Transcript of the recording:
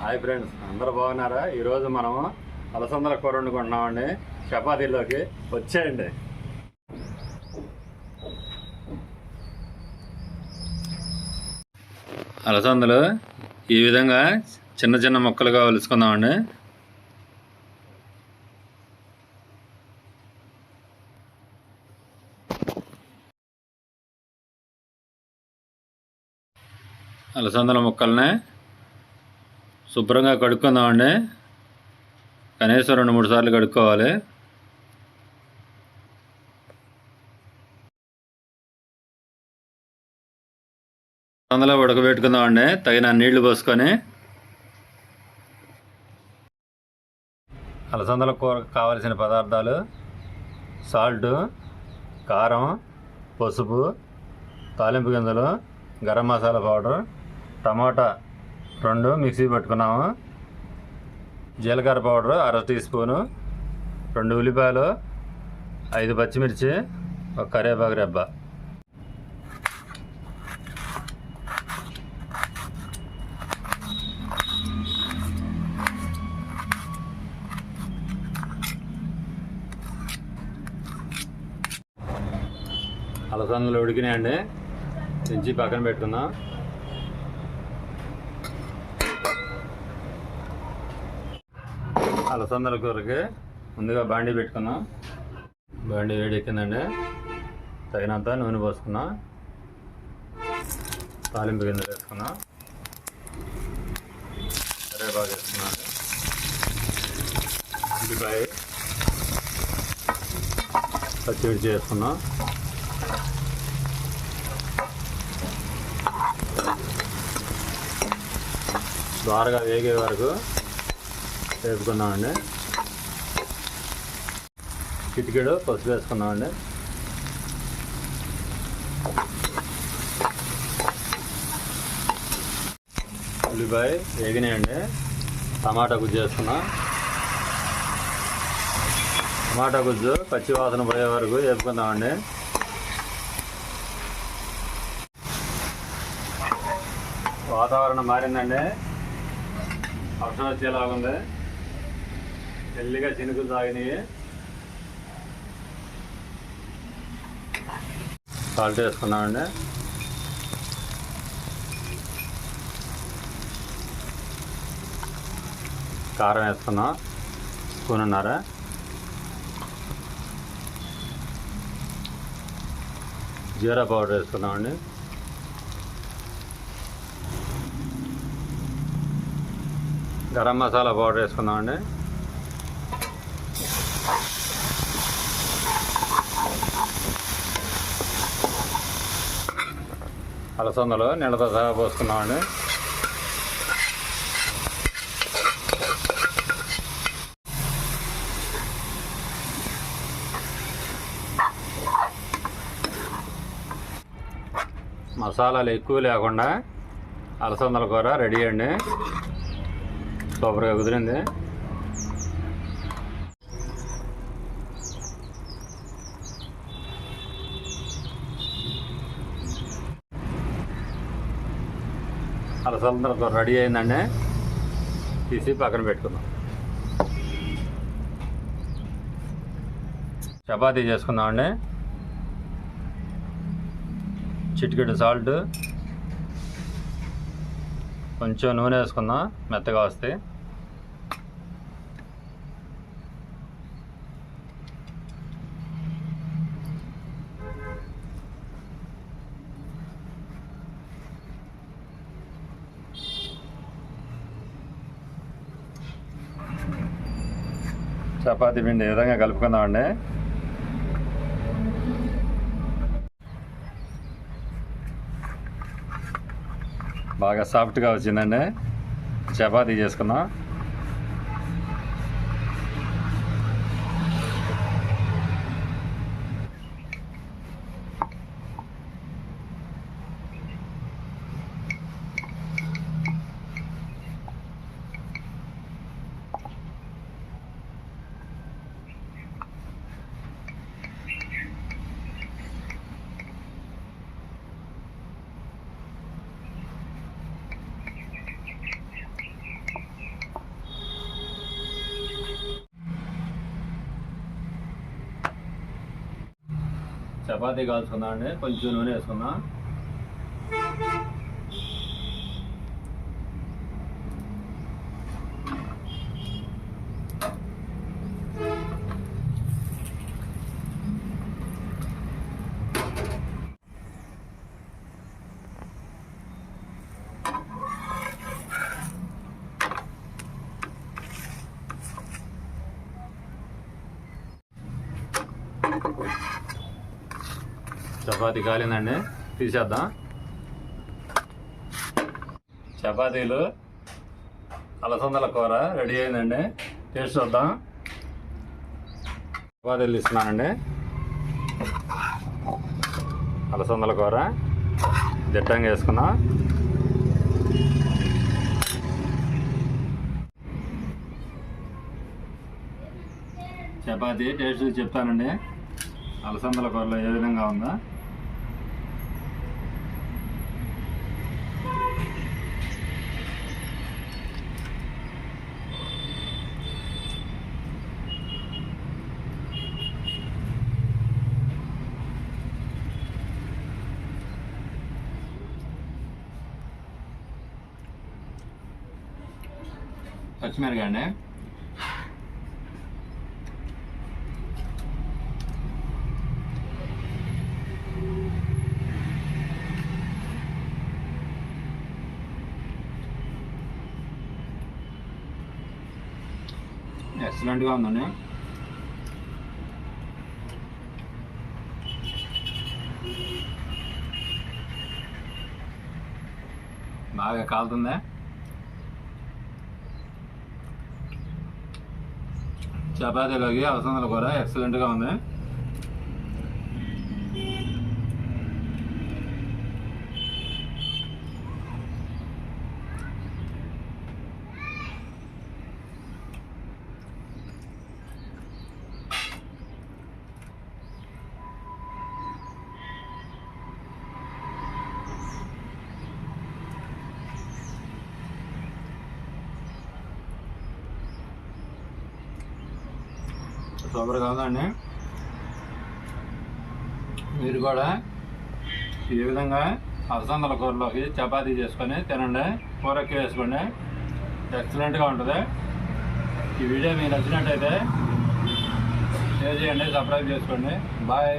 Hi friends అందరూ బాగున్నారా? ఈరోజు మనం అలసందల కూర వండుకుంటున్నామండి. చపాతీలోకి వచ్చేయండి. అలసందలు ఈ విధంగా చిన్న చిన్న ముక్కలుగా వలుసుకుందామండి అలసందల ముక్కల్ని శుభ్రంగా కడుక్కుందామండి. కనీసం రెండు మూడు సార్లు కడుక్కోవాలి. అందులో ఉడకబెట్టుకుందామండి. తగిన నీళ్ళు పోసుకొని. అలసందల కూరకు కావలసిన పదార్థాలు సాల్ట్ కారం పసుపు తాలింపు గింజలు గరం మసాలా పౌడర్ టమాటా రెండు మిక్సీ పట్టుకున్నాము. జీలకర్ర పౌడరు అర టీ స్పూను రెండు ఉల్లిపాయలు ఐదు పచ్చిమిర్చి ఒక కరివేపాకు రెబ్బ. అలసందలు ఉడికినాయండి. దించి పక్కన పెట్టుకుందాం. అలసందల కూరకి ముందుగా బాండీ పెట్టుకున్నాం. బాండీ వేడెక్కిందండి. తగినంత నూనె పోసుకున్నా. తాలింపు కింద వేసుకున్నాం. కరివేపాకు వేసుకున్నాను ఉల్లిపాయ పచ్చిమిర్చి వేసుకున్నాం. ద్వారగా వేగే వరకు వేసుకున్నామండి. చిటికెడు పసుపు వేసుకున్నామండి. ఉల్లిపాయ వేగినాయండి. టమాటా గుజ్జు వేసుకున్నాం. టమాటా గుజ్జు పచ్చి వాసన పోయే వరకు వేసుకుందామండి వాతావరణం మారిందండి. వర్షం వచ్చేలాగుంది. తెల్లిగా చినుకులు తాగినాయి. సాల్ట్ వేసుకున్నామండి. కారం వేసుకున్నాం. స్పూనున్నారా. జీరా పౌడర్ వేసుకున్నామండి. గరం మసాలా పౌడర్ వేసుకున్నామండి. అలసందలు నీళ్ళతో సహా పోసుకున్నామండి. మసాలాలు ఎక్కువ లేకుండా అలసందల కూర రెడీ అండి. సూపర్గా కుదిరింది. అలసందర రెడీ అయిందండి. తీసి పక్కన పెట్టుకుందాం. చపాతీ చేసుకుందామండి. చిటికెడు సాల్ట్. కొంచెం నూనె వేసుకుందాం మెత్తగా వస్తే. చపాతీ పిండి ఈ విధంగా కలుపుకుందామండి బాగా సాఫ్ట్గా వచ్చిందండి. చపాతీ చేసుకుందాం. చపాతీ కాల్చుకున్నాను అండి కొంచెం నూనె వేసుకున్నాను చపాతీ కాలిందండి. తీసేద్దాం. చపాతీలు అలసందల కూర రెడీ అయిందండి. టేస్ట్ చూద్దాం. చపాతీలు తీస్తున్నానండి అలసందల కూర దిట్టంగా వేసుకున్నాం. చపాతీ టేస్ట్ చెప్తానండి. అలసందల కూరలో ఏ విధంగా ఉందా. పచ్చిమిరకాయ ఎక్సలెంట్గా ఉందండి. బాగా కాలుతుందా? చపాతీలోకి అవసరం కూడా ఎక్సలెంట్గా ఉంది. సూపర్గా కాదండి మీరు కూడా ఈ విధంగా అలసందల కూరలోకి చపాతీ చేసుకొని తినండి. కూరకి వేసుకోండి ఎక్సలెంట్గా ఉంటుంది. ఈ వీడియో మీకు నచ్చినట్టయితే షేర్ చేయండి సబ్స్క్రైబ్ చేసుకోండి. బాయ్